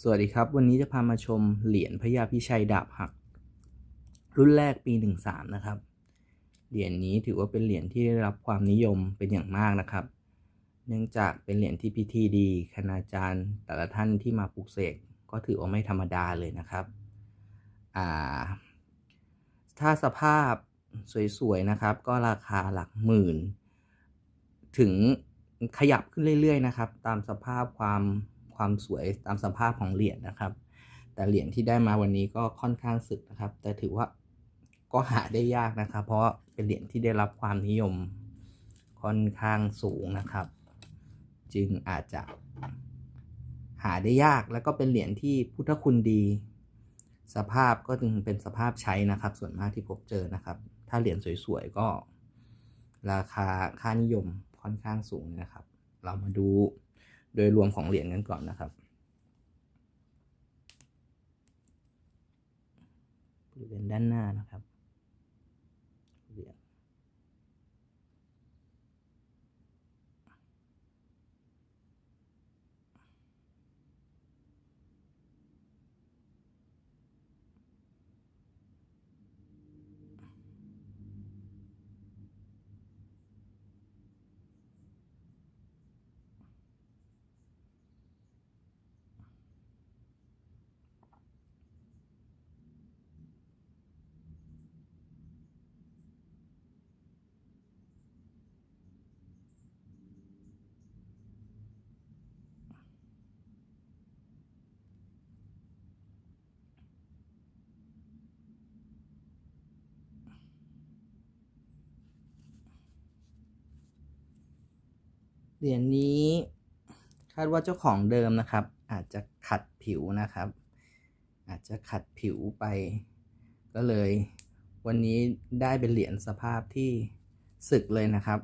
สวัสดีครับ วันนี้จะพามาชมเหรียญพญาพิชัยดาบหัก รุ่นแรกปี 13 นะครับ เหรียญนี้ถือว่าเป็นเหรียญที่ได้รับความนิยมเป็นอย่างมากนะครับ เนื่องจากเป็นเหรียญที่พิธีดีคณาจารย์ แต่ละท่านที่มาปลุกเสกก็ถือว่าไม่ธรรมดาเลยนะครับอ่าถ้าสภาพสวยๆนะครับ ก็ราคาหลักหมื่น ถึงขยับขึ้นเรื่อยๆนะครับ ตามสภาพความ ความสวยตามสภาพของเหรียญนะครับ แต่เหรียญที่ได้มาวันนี้ก็ค่อนข้างสึกนะครับ แต่ถือว่าก็หาได้ยากนะครับ เพราะเป็นเหรียญที่ได้รับความนิยมค่อนข้างสูงนะครับ จึงอาจจะหาได้ยากแล้วก็เป็นเหรียญที่พุทธคุณดี สภาพก็จึงเป็นสภาพใช้นะครับ ส่วนมากที่พบเจอนะครับ ถ้าเหรียญสวยๆก็ ราคาค่านิยมค่อนข้างสูงนะครับ เรามาดู โดยรวมของเหรียญกันก่อนนะครับบริเวณด้านหน้านะครับ เหรียญนี้คาดว่าเจ้าของเดิมนะครับ อาจจะขัดผิวนะครับ อาจจะขัดผิวไป ก็เลย วันนี้ได้เป็นเหรียญสภาพที่สึกเลยนะครับ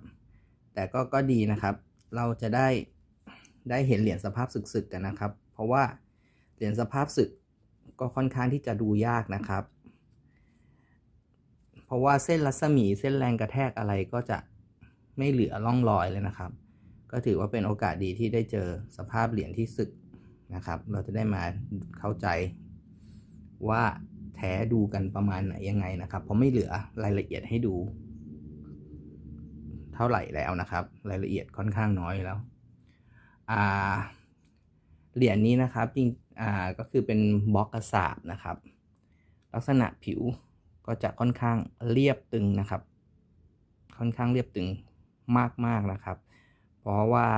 แต่ก็ก็ดีนะครับ เราจะได้ได้เห็นเหรียญสภาพสึกๆกันนะครับ เพราะว่าเหรียญสภาพสึกก็ค่อนข้างที่จะดูยากนะครับ เพราะว่าเส้นรัศมีเส้นแรงกระแทกอะไรก็จะไม่เหลือร่องรอยเลยนะครับ ก็ถือว่าเป็นโอกาสดีที่ได้เจอสภาพเหรียญที่สึกนะครับ เราจะได้มาเข้าใจว่าแท้ดูกันประมาณไหนยังไงนะครับ เพราะไม่เหลือรายละเอียดให้ดู เท่าไหร่แล้วนะครับ รายละเอียดค่อนข้างน้อยแล้วอ่าเหรียญนี้นะครับจริงอ่าก็คือเป็นบล็อกกระสาบนะครับ ลักษณะผิวก็จะค่อนข้างเรียบตึงนะครับ ค่อนข้างเรียบตึงมากๆนะครับ เพราะว่า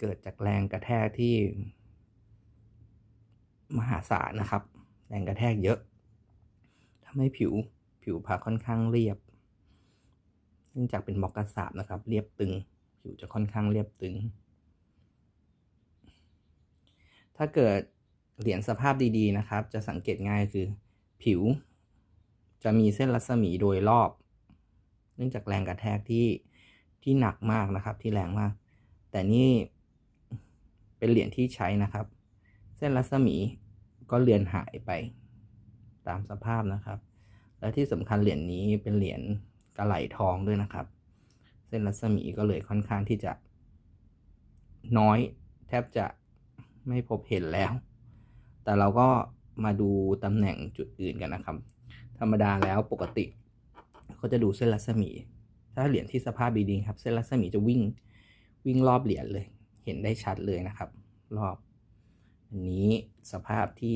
เกิดจากแรงกระแทกที่ มหาศาลนะครับ แรงกระแทกเยอะทำให้ผิวผิวพรรณค่อนข้างเรียบ เนื่องจากเป็นบล็อกกระสาบนะครับ เรียบตึง ผิวจะค่อนข้างเรียบตึง ถ้าเกิดเหรียญสภาพดีๆนะครับ จะสังเกตง่ายคือ ผิวจะมีเส้นรัศมีโดยรอบ เนื่องจากแรงกระแทกที่ ที่หนักมากนะครับ ที่แรงมาก แต่นี่เป็นเหรียญที่ใช้นะครับ เส้นรัศมีก็เลือนหายไปตามสภาพนะครับ และที่สำคัญเหรียญนี้เป็นเหรียญกระไหลทองด้วยนะครับ เส้นรัศมีก็เลยค่อนข้างที่จะ น้อยแทบจะไม่พบเห็นแล้ว แต่เราก็มาดูตำแหน่งจุดอื่นกันนะครับ ธรรมดาแล้วปกติเขาจะดูเส้นรัศมี ถ้าเหรียญที่สภาพดีๆครับ เส้นรัศมีจะวิ่งวิ่งรอบเหรียญเลย เห็นได้ชัดเลยนะครับ รอบ อันนี้สภาพที่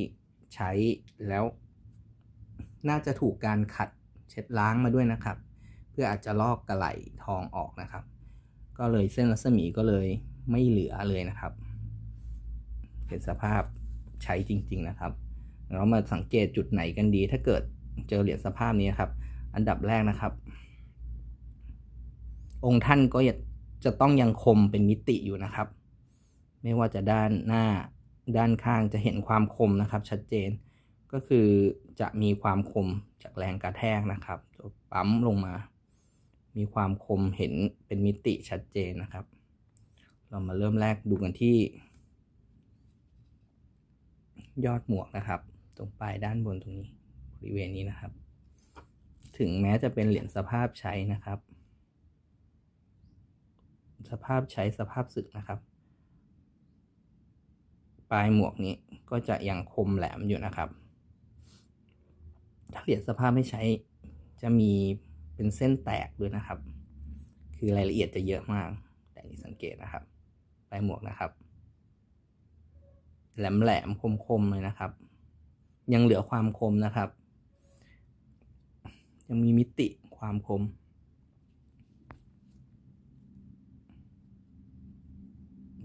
ใช้แล้ว น่าจะถูกการขัดเช็ดล้างมาด้วยนะครับ เพื่ออาจจะลอกกระไหลทองออกนะครับ ก็เลยเส้นรัศมีก็เลยไม่เหลือเลยนะครับ เป็นสภาพใช้จริง ๆนะครับเรามาสังเกตจุดไหนกันดี ถ้าเกิดเจอเหรียญสภาพนี้ครับ อันดับแรกนะครับ องค์ท่านก็จะต้องยังคมเป็นมิติอยู่นะครับ ไม่ว่าจะด้านหน้าด้านข้างจะเห็นความคมนะครับ ชัดเจนก็คือจะมีความคมจากแรงกระแทกนะครับปั๊มลงมา มีความคมเห็นเป็นมิติชัดเจนนะครับ เรามาเริ่มแรกดูกันที่ ยอดหมวกนะครับ ตรงปลายด้านบนตรงนี้บริเวณนี้นะครับ ถึงแม้จะเป็นเหรียญสภาพใช้นะครับ สภาพใช้สภาพสึกนะครับ ปลายหมวกนี้ก็จะยังคมแหลมอยู่นะครับ ถ้าเหรียญสภาพไม่ใช้จะมีเป็นเส้นแตกด้วยนะครับ คือรายละเอียดจะเยอะมาก แต่นี่สังเกตนะครับ ปลายหมวกนะครับ แหลมแหลมคมคมเลยนะครับ ยังเหลือความคมนะครับ ยังมีมิติความคม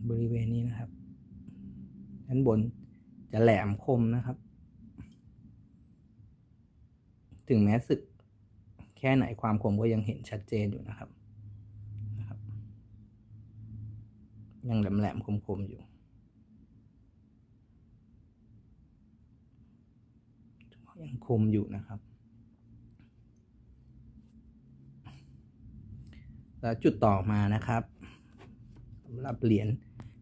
บริเวณนี้นะครับด้านบนจะแหลมคมนะครับ ถึงแม้สึกแค่ไหนความคมก็ยังเห็นชัดเจนอยู่นะครับนะครับ ยังแหลมแหลมคมคมอยู่ยังคมอยู่นะครับแล้วจุดต่อมานะครับสำหรับเหรียญ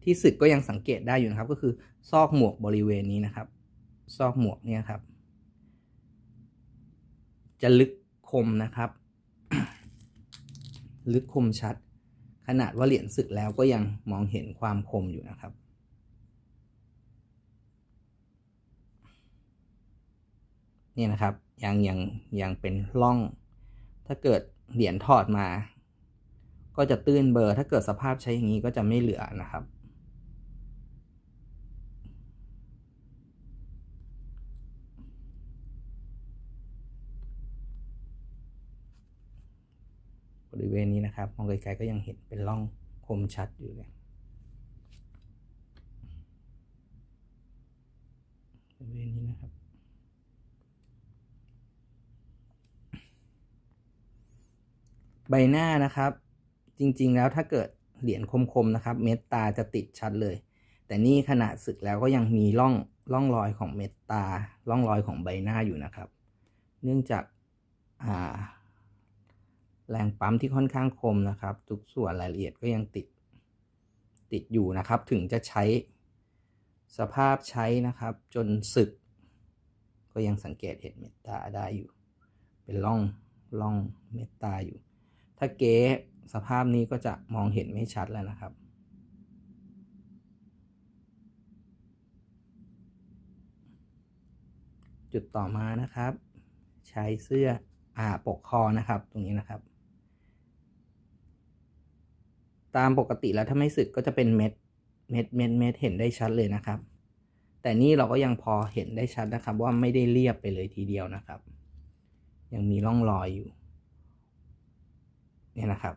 ที่สึกก็ยังสังเกตได้อยู่นะครับ ก็คือซอกหมวกบริเวณนี้นะครับ ซอกหมวกเนี่ยครับ จะลึกคมนะครับ ลึกคมชัด ขนาดว่าเหรียญสึกแล้วก็ยังมองเห็นความคมอยู่นะครับนี่นะครับยังยังยังเป็นร่อง ถ้าเกิดเหรียญถอดมา ก็จะตื้นเบอร์ ถ้าเกิดสภาพใช้อย่างนี้ก็จะไม่เหลือนะครับ บริเวณนี้นะครับมองไกลๆก็ยังเห็นเป็นร่องคมชัดอยู่เลยบริเวณนี้นะครับ ใบหน้านะครับ จริงๆแล้วถ้าเกิดเหรียญคมๆนะครับ เม็ดตาจะติดชัดเลย แต่นี่ขณะสึกแล้วก็ยังมีร่องร่องรอยของเม็ดตาร่องรอยของใบหน้าอยู่นะครับ เนื่องจากอ่า แรงปั๊มที่ค่อนข้างคมนะครับ ทุกส่วนรายละเอียดก็ยังติดติดอยู่นะครับ ถึงจะใช้สภาพใช้นะครับ จนสึก ก็ยังสังเกตเห็นเมตาได้อยู่ เป็นร่องร่องเมตาอยู่ ถ้าเก๊สภาพนี้ก็จะมองเห็นไม่ชัดแล้วนะครับจุดต่อมานะครับ ใช้เสื้ออ่าปกคอนะครับ ตรงนี้นะครับ ตามปกติแล้วถ้าไม่สึกก็จะเป็นเม็ดเม็ดเม็ดเม็ดเห็นได้ชัดเลยนะครับ แต่นี่เราก็ยังพอเห็นได้ชัดนะครับ ว่าไม่ได้เรียบไปเลยทีเดียวนะครับ ยังมีร่องรอยอยู่ เนี่ยนะครับ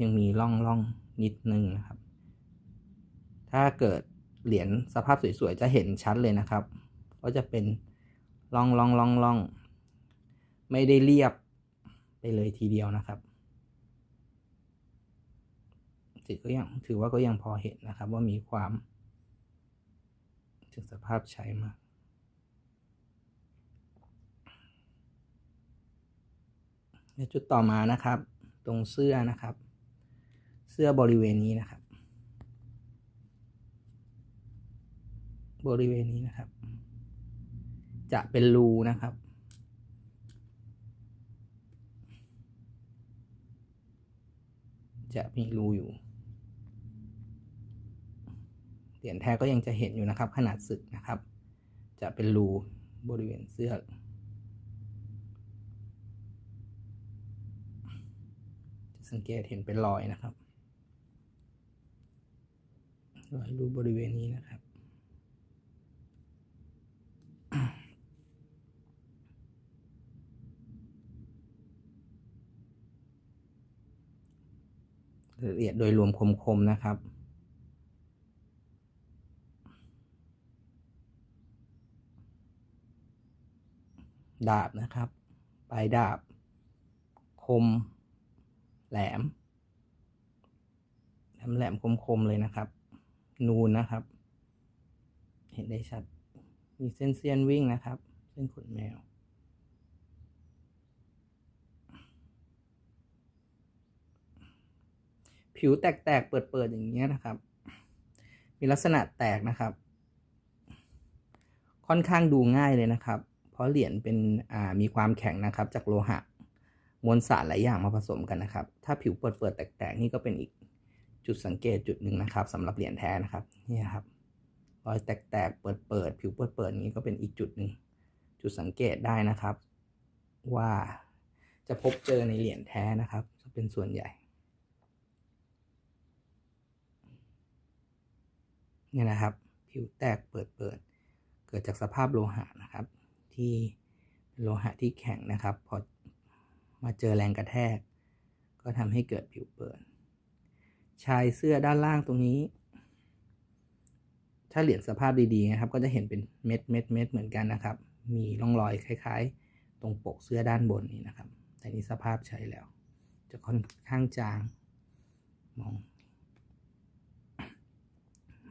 ยังมีร่องร่องนิดนึงนะครับ ถ้าเกิดเหรียญสภาพสวยๆจะเห็นชัดเลยนะครับ ก็จะเป็นร่องร่องร่องร่องไม่ได้เรียบไปเลยทีเดียวนะครับ ถือก็ยังถือว่าก็ยังพอเห็นนะครับ ว่ามีความ ถึงสภาพใช้มากจุดต่อมานะครับ ตรงเสื้อนะครับ เสื้อบริเวณนี้นะครับ บริเวณนี้นะครับ จะเป็นรูนะครับจะมีรูอยู่ เหรียญแท้ก็ยังจะเห็นอยู่นะครับ ขนาดสึกนะครับ จะเป็นรูบริเวณเสื้อจะสังเกตเห็นเป็นรอยนะครับรอยรูบริเวณนี้นะครับละเอียดโดยรวมคมๆนะครับ ดาบนะครับ ปลายดาบ คม แหลมแหลมแหลมคมคมๆเลยนะครับ นูนนะครับ เห็นได้ชัด มีเส้นเสี้ยนวิ่งนะครับ เส้นขนแมว ผิวแตกๆ เปิดๆ อย่างเงี้ยนะครับ มีลักษณะแตกนะครับ ค่อนข้างดูง่ายเลยนะครับ ราะเหรียญเป็นมีความแข็งนะครับ จากโลหะมวลสารหลายอย่างมาผสมกันนะครับ ถ้าผิวเปิดๆแตกๆนี่ก็เป็นอีกจุดสังเกตจุดหนึ่งนะครับสำหรับเหรียญแท้นะครับนี่ครับรอยแตกๆเปิดๆผิวเปิดๆนี้ก็เป็นอีกจุดหนึ่งจุดสังเกตได้นะครับ ว่าจะพบเจอในเหรียญแท้นะครับจะเป็นส่วนใหญ่เนี่ยนะครับ ผิวแตกเปิดเปิด เกิดจากสภาพโลหะนะครับ ที่โลหะที่แข็งนะครับ พอมาเจอแรงกระแทก ก็ทำให้เกิดผิวเปิด ชายเสื้อด้านล่างตรงนี้ ถ้าเหรียญสภาพดีๆนะครับ ก็จะเห็นเป็นเม็ดเม็ดเม็ดเหมือนกันนะครับ มีร่องรอยคล้ายๆ ตรงปกเสื้อด้านบนนี้นะครับ แต่นี้สภาพใช้แล้ว จะค่อนข้างจางมอง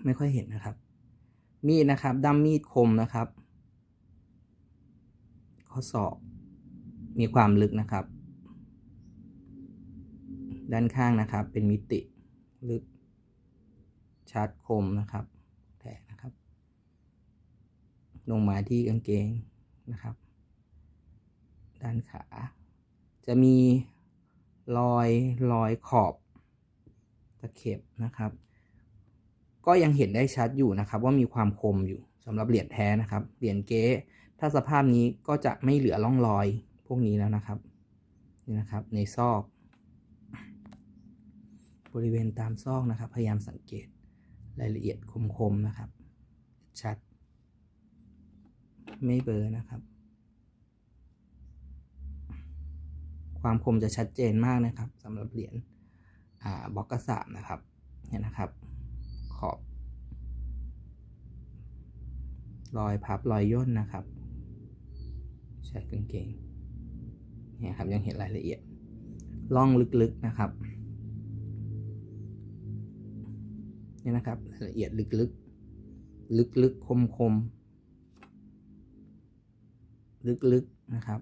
ไม่ค่อยเห็นนะครับ มีดนะครับด้ามมีดคมนะครับ ข้อศอก มีความลึกนะครับ ด้านข้างนะครับเป็นมิติลึกชัดคมนะครับแทกนะครับ ลงมาที่กางเกงนะครับ ด้านขา จะมีรอยรอยขอบตะเข็บนะครับ ก็ยังเห็นได้ชัดอยู่นะครับ ว่ามีความคมอยู่สำหรับเหรียญแท้นะครับเหรียญเก๊ ถ้าสภาพนี้ก็จะไม่เหลือร่องรอยพวกนี้แล้วนะครับ นี่นะครับ ในซอก บริเวณตามซอกนะครับ พยายามสังเกตรายละเอียดคมๆนะครับ ชัด ไม่เบลอนะครับ ความคมจะชัดเจนมากนะครับสำหรับเหรียญบล็อกกระสามนะครับ เนี่ยนะครับ ขอบ รอยพับรอยย่นนะครับ ใช้กางเกงเนี่ยครับยังเห็นรายละเอียดล่องลึกๆนะครับนี่นะครับรายละเอียดลึกๆ ลึกๆคมๆลึกๆนะครับ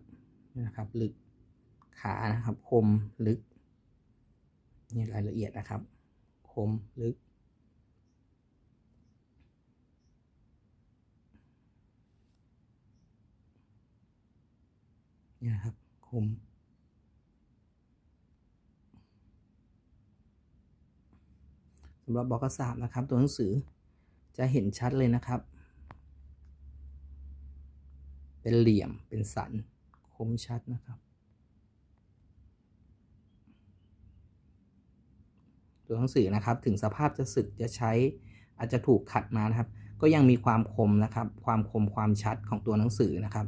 นี่นะครับ ลึกขานะครับ คมลึกนี่รายละเอียดนะครับ คมลึก นี่นะครับคมสำหรับบล็อกกระสาบนะครับ ตัวหนังสือจะเห็นชัดเลยนะครับ เป็นเหลี่ยมเป็นสันคมชัดนะครับ ตัวหนังสือนะครับถึงสภาพจะสึกจะใช้อาจจะถูกขัดมานะครับ ก็ยังมีความคมนะครับ ความคมความชัดของตัวหนังสือนะครับ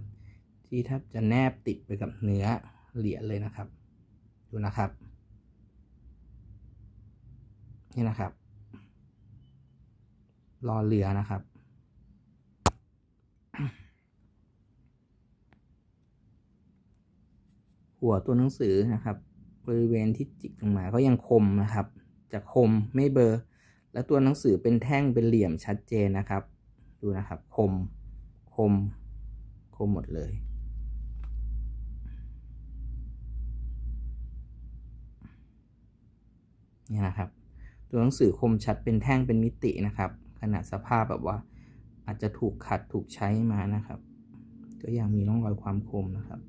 ที่แทบจะแนบติดไปกับเนื้อเหรียญเลยนะครับ ดูนะครับ นี่นะครับ รอเรือนะครับหัวตัวหนังสือนะครับ บริเวณที่จิกลงมาก็ยังคมนะครับ จะคมไม่เบลอและตัวหนังสือเป็นแท่งเป็นเหลี่ยมชัดเจนนะครับ ดูนะครับ คม คม คมหมดเลย นี่นะครับ ตัวหนังสือคมชัดเป็นแท่งเป็นมิตินะครับ ขนาดสภาพแบบว่า อาจจะถูกขัดถูกใช้มานะครับ ก็ยังมีร่องรอยความคมนะครับ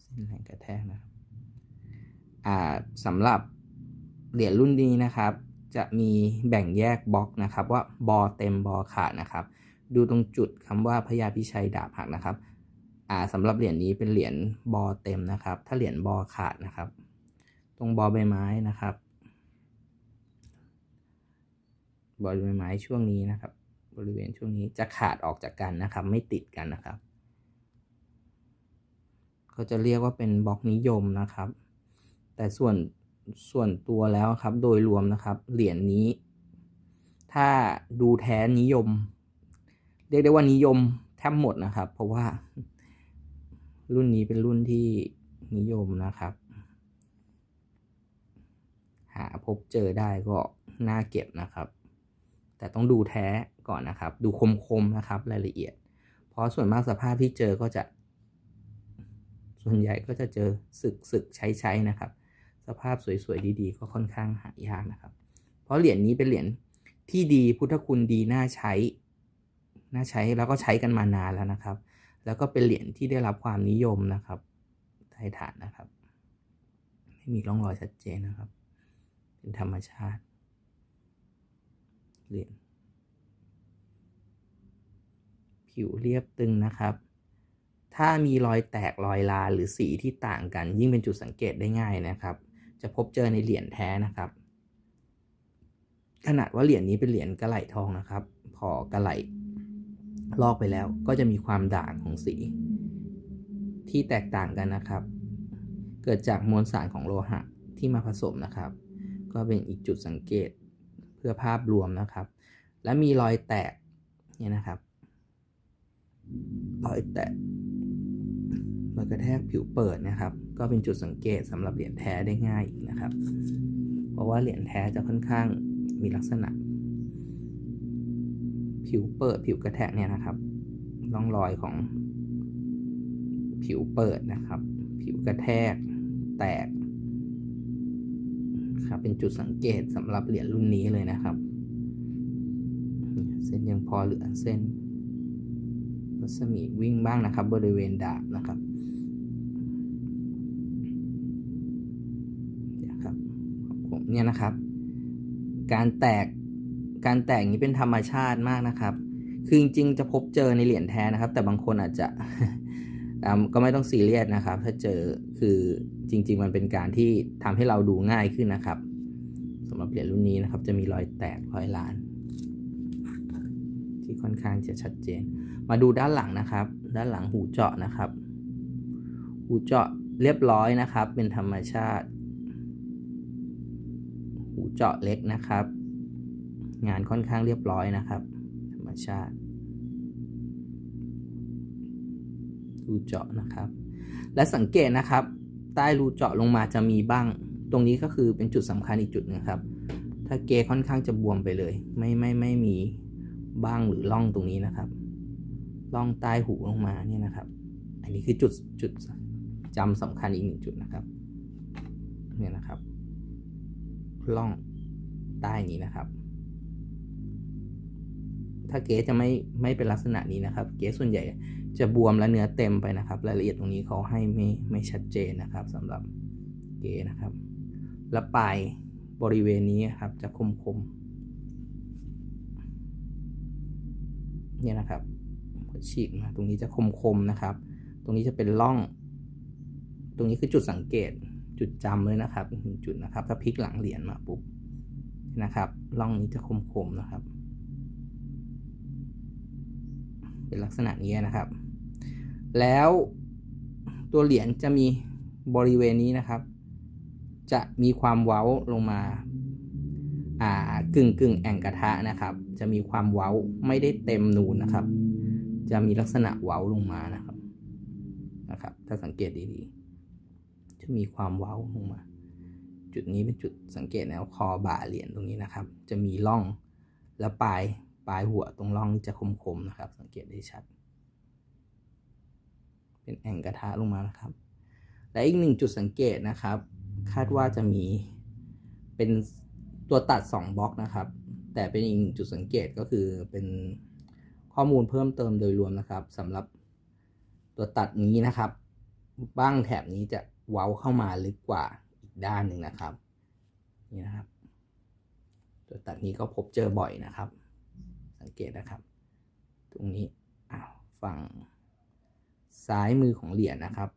เส้นแรงกระแทกนะครับอ่าสำหรับเหรียญรุ่นนี้นะครับ จะมีแบ่งแยกบล็อกนะครับ ว่าบอเต็มบอขาดนะครับ ดูตรงจุดคำว่าพญาพิชัยดาบหักนะครับอ่าสำหรับเหรียญนี้เป็นเหรียญบอเต็มนะครับ ถ้าเหรียญบอขาดนะครับ ตรงบอใบไม้นะครับ บอใบไม้ช่วงนี้นะครับ บริเวณช่วงนี้จะขาดออกจากกันนะครับ ไม่ติดกันนะครับก็จะเรียกว่าเป็นบล็อกนิยมนะครับ แต่ส่วนส่วนตัวแล้วครับ โดยรวมนะครับ เหรียญนี้ ถ้าดูแท้นิยม เรียกได้ว่านิยมแทบหมดนะครับ เพราะว่ารุ่นนี้เป็นรุ่นที่นิยมนะครับ หาพบเจอได้ก็น่าเก็บนะครับ แต่ต้องดูแท้ก่อนนะครับ ดูคมๆนะครับ รายละเอียด เพราะส่วนมากสภาพที่เจอก็จะ ส่วนใหญ่ก็จะเจอสึกสึกใช้ใช้นะครับ สภาพสวยๆดีๆ ก็ค่อนข้างหายากนะครับ เพราะเหรียญนี้เป็นเหรียญที่ดีพุทธคุณดีน่าใช้ น่าใช้แล้วก็ใช้กันมานานแล้วนะครับ แล้วก็เป็นเหรียญที่ได้รับความนิยมนะครับไทยฐานนะครับ ไม่มีร่องรอยชัดเจนนะครับ เป็นธรรมชาติ เหรียญผิวเรียบตึงนะครับ ถ้ามีรอยแตกรอยลาหรือสีที่ต่างกัน ยิ่งเป็นจุดสังเกตได้ง่ายนะครับ จะพบเจอในเหรียญแท้นะครับ ขนาดว่าเหรียญนี้เป็นเหรียญกระไหลทองนะครับ พอกระไหลลอกไปแล้วก็จะมีความด่างของสี ที่แตกต่างกันนะครับ เกิดจากมวลสารของโลหะที่มาผสมนะครับ ก็เป็นอีกจุดสังเกตเพื่อภาพรวมนะครับ และมีรอยแตกเนี่ยนะครับ รอยแตกรอยกระแทกผิวเปิดนะครับ ก็เป็นจุดสังเกตสำหรับเหรียญแท้ได้ง่ายอีกนะครับ เพราะว่าเหรียญแท้จะค่อนข้างมีลักษณะ ผิวเปิดผิวกระแทกเนี่ยนะครับร่องรอยของผิวเปิดนะครับ ผิวกระแทกแตก ครับ เป็นจุดสังเกตสำหรับเหรียญรุ่นนี้เลยนะครับ เส้นยังพอเหลือเส้นรัศมีวิ่งบ้างนะครับ บริเวณดาบนะครับเนี่ยครับผมเนี่ยนะครับ การแตกการแตกนี้เป็นธรรมชาติมากนะครับ คือจริงๆจะพบเจอในเหรียญแท้นะครับ แต่บางคนอาจจะก็ไม่ต้องซีเรียสนะครับ ถ้าเจอคือจริง ๆ มันเป็นการที่ทำให้เราดูง่ายขึ้นนะครับ เหรียญรุ่นนี้นะครับจะมีรอยแตกรอยล้าน ที่ค่อนข้างจะชัดเจน มาดูด้านหลังนะครับ ด้านหลังหูเจาะนะครับ หูเจาะเรียบร้อยนะครับ เป็นธรรมชาติ หูเจาะเล็กนะครับ งานค่อนข้างเรียบร้อยนะครับ ธรรมชาติรูเจาะนะครับ และสังเกตนะครับ ใต้รูเจาะลงมาจะมีบ้าง ตรงนี้ก็คือเป็นจุดสำคัญอีกจุดหนึงครับ ถ้าเกค่อนข้างจะบวมไปเลย ไม่ไม่ไม่มีบ้างหรือร่องตรงนี้นะครับร่องใต้หูลงมาเนี่ยนะครับ อันนี้คือจุดจุดจำสำคัญอีกหนึ่งจุดนะครับเนี่ยนะครับร่องใต้นี้นะครับ ถ้าเก๊จะไม่ไม่เป็นลักษณะนี้นะครับ เก๊ส่วนใหญ่จะบวมและเนื้อเต็มไปนะครับ รายละเอียดตรงนี้เขาให้ไม่ไม่ชัดเจนนะครับสำหรับเก๊นะครับ และปลาย บริเวณนี้ครับจะคมคมเนี่ยนะครับฉีกมาตรงนี้จะคมคมนะครับ ตรงนี้จะเป็นร่อง ตรงนี้คือจุดสังเกตจุดจำเลยนะครับอีกหนึ่งจุดนะครับ ถ้าพลิกหลังเหรียญมาปุ๊บนะครับร่องนี้จะคมคมนะครับ เป็นลักษณะนี้นะครับ แล้วตัวเหรียญจะมีบริเวณนี้นะครับ จะมีความเว้าลงมาอ่ากึ่งกึ่งแอ่งกระทะนะครับ จะมีความเว้าไม่ได้เต็มนูนนะครับ จะมีลักษณะเว้าลงมานะครับนะครับ ถ้าสังเกตดีๆ จะมีความเว้าลงมา จุดนี้เป็นจุดสังเกตแนวคอบ่าเหรียญตรงนี้นะครับ จะมีร่องและปลายปลายหัวตรงร่องจะคมๆนะครับ สังเกตได้ชัด เป็นแอ่งกระทะลงมานะครับ และอีกหนึ่งจุดสังเกตนะครับ คาดว่าจะมีเป็นตัวตัด 2บล็อกนะครับ แต่เป็นอีกหนึ่งจุดสังเกตก็คือเป็นข้อมูลเพิ่มเติมโดยรวมนะครับสำหรับตัวตัดนี้นะครับ บ้างแถบนี้จะเว้าเข้ามาลึกกว่าอีกด้านหนึ่งนะครับนี่นะครับ ตัวตัดนี้ก็พบเจอบ่อยนะครับ สังเกตนะครับ ตรงนี้อ้าวฝั่งซ้ายมือของเหรียญนะครับ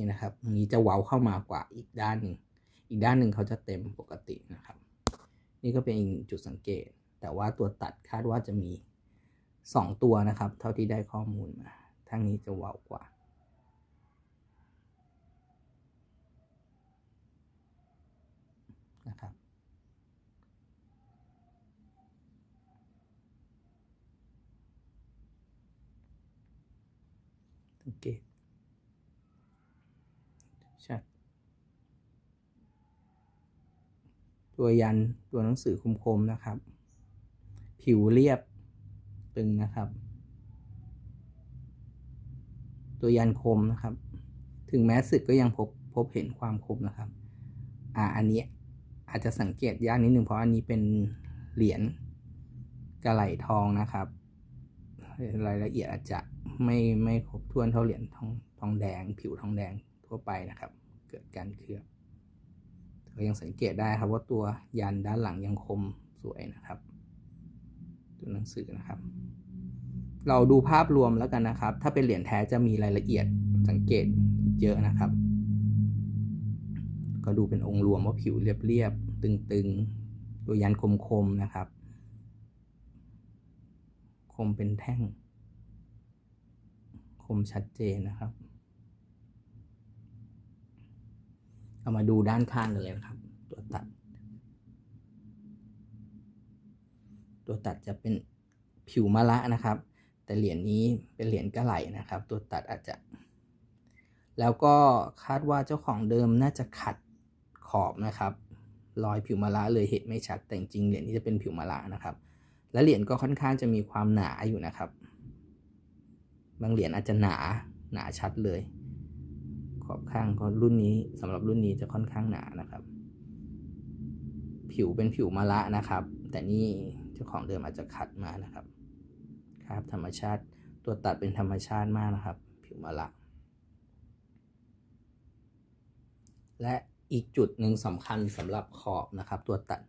นี่นะครับตรงนี้จะเว้าเข้ามากว่าอีกด้านหนึ่งอีกด้านหนึ่งเขาจะเต็มปกตินะครับ นี่ก็เป็นอีกจุดสังเกต แต่ว่าตัวตัดคาดว่าจะมีสองตัวนะครับ เท่าที่ได้ข้อมูลมาทางนี้จะเว้ากว่านะครับ สังเกตชัด ตัวยันตัวหนังสือคมๆนะครับ ผิวเรียบตึงนะครับ ตัวยันคมนะครับ ถึงแม้สึกก็ยังพบพบเห็นความคมนะครับ อ่าอันนี้อาจจะสังเกตยากนิดนึงเพราะอันนี้เป็นเหรียญกระไหลทองนะครับ รายละเอียดอาจจะไม่ไม่ครบถ้วนเท่าเหรียญทองทองแดง ผิวทองแดงทั่วไปนะครับ เกิดการเคลือบ ก็ยังสังเกตได้ครับว่าตัวยันด้านหลังยังคมสวยนะครับ ตัวหนังสือนะครับ เราดูภาพรวมแล้วกันนะครับ ถ้าเป็นเหรียญแท้จะมีรายละเอียดสังเกตเยอะนะครับ ก็ดูเป็นองค์รวมว่าผิวเรียบๆตึงๆ ตัวยันคมๆนะครับ คมเป็นแท่ง คมชัดเจนนะครับ เอามาดูด้านข้างกันเลยนะครับ ตัวตัด ตัวตัดจะเป็นผิวมะละนะครับ แต่เหรียญนี้เป็นเหรียญกระไหลนะครับ ตัวตัดอาจจะ แล้วก็คาดว่าเจ้าของเดิมน่าจะขัดขอบนะครับรอยผิวมะละเลยเห็นไม่ชัดแต่จริงเหรียญนี้จะเป็นผิวมะละนะครับ และเหรียญก็ค่อนข้างจะมีความหนาอยู่นะครับ บางเหรียญอาจจะหนาหนาชัดเลย อบข้างก็รุ่นนี้สำหรับรุ่นนี้จะค่อนข้างหนานะครับ ผิวเป็นผิวมะละนะครับ แต่นี่เจ้าของเดิมอาจจะขัดมานะครับ ครับธรรมชาติตัวตัดเป็นธรรมชาติมากนะครับ ผิวมะละ และอีกจุดหนึ่งสำคัญสำหรับขอบนะครับ ตัวตัด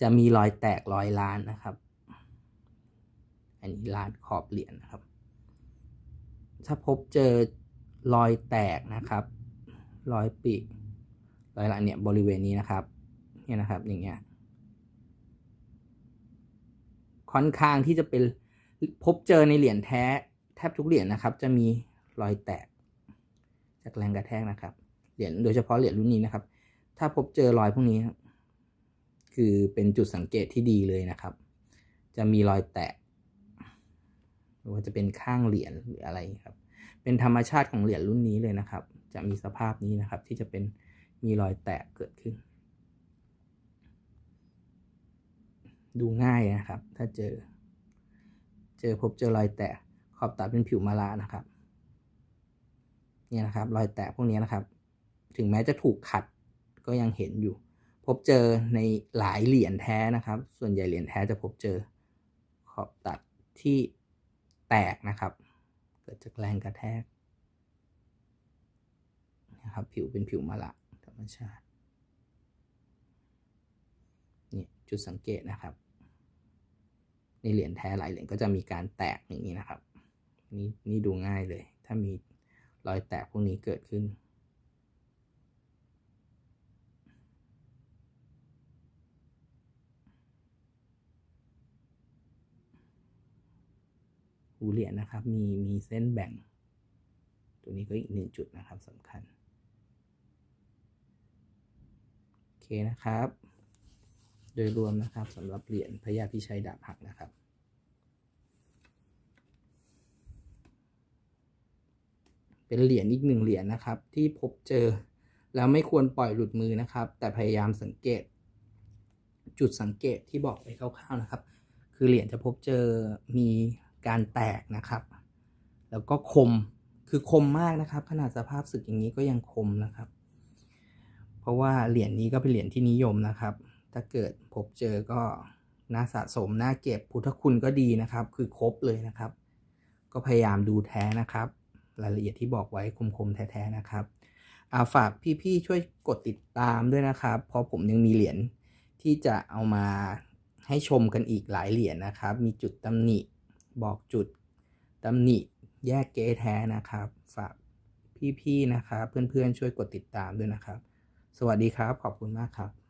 จะมีรอยแตกรอยล้านนะครับ อันนี้ล้านขอบเหรียญนะครับ ถ้าพบเจอ รอยแตกนะครับ รอยปีกรอยละเนี่ยบริเวณนี้นะครับเนี่ยนะครับอย่างเงี้ยค่อนข้างที่จะเป็นพบเจอในเหรียญแท้แทบทุกเหรียญนะครับ จะมีรอยแตก จากแรงกระแทกนะครับเหรียญโดยเฉพาะเหรียญรุ่นนี้นะครับ ถ้าพบเจอรอยพวกนี้ คือเป็นจุดสังเกตที่ดีเลยนะครับ จะมีรอยแตกหรือว่าจะเป็นข้างเหรียญหรืออะไรครับ เป็นธรรมชาติของเหรียญรุ่นนี้เลยนะครับ จะมีสภาพนี้นะครับที่จะเป็นมีรอยแตกเกิดขึ้น ดูง่ายนะครับ ถ้าเจอ เจอพบเจอรอยแตกขอบตัดเป็นผิวมาลานะครับเนี่ยนะครับรอยแตกพวกนี้นะครับ ถึงแม้จะถูกขัดก็ยังเห็นอยู่ พบเจอในหลายเหรียญแท้นะครับ ส่วนใหญ่เหรียญแท้จะพบเจอขอบตัดที่แตกนะครับ เกิดจากแรงกระแทกนะครับผิวเป็นผิวมาละธรรมชาตินี่จุดสังเกตนะครับในเหรียญแท้หลายเหรียญก็จะมีการแตกอย่างนี้นะครับนี่นี่ดูง่ายเลย ถ้ามีรอยแตกพวกนี้เกิดขึ้น หูเหรียญนะครับ มีมีเส้นแบ่ง ตัวนี้ก็อีกหนึ่งจุดนะครับสำคัญ โอเคนะครับ โดยรวมนะครับสำหรับเหรียญพระยาพิชัยดาบหักนะครับเป็นเหรียญอีกหนึ่งเหรียญนะครับ ที่พบเจอแล้วไม่ควรปล่อยหลุดมือนะครับ แต่พยายามสังเกต จุดสังเกตที่บอกไปคร่าวๆนะครับ คือเหรียญจะพบเจอมี การแตกนะครับ แล้วก็คมคือคมมากนะครับ ขนาดสภาพสึกอย่างนี้ก็ยังคมนะครับ เพราะว่าเหรียญนี้ก็เป็นเหรียญที่นิยมนะครับ ถ้าเกิดพบเจอก็น่าสะสมน่าเก็บพุทธคุณก็ดีนะครับ คือครบเลยนะครับ ก็พยายามดูแท้นะครับ รายละเอียดที่บอกไว้คมๆแท้ๆนะครับอาฝากพี่ๆช่วยกดติดตามด้วยนะครับ เพราะผมยังมีเหรียญที่จะเอามาให้ชมกันอีกหลายเหรียญนะครับ มีจุดตำหนิ บอกจุดตำหนิแยกเก๊แท้นะครับ ฝากพี่ๆนะครับ เพื่อนๆช่วยกดติดตามด้วยนะครับ สวัสดีครับ ขอบคุณมากครับ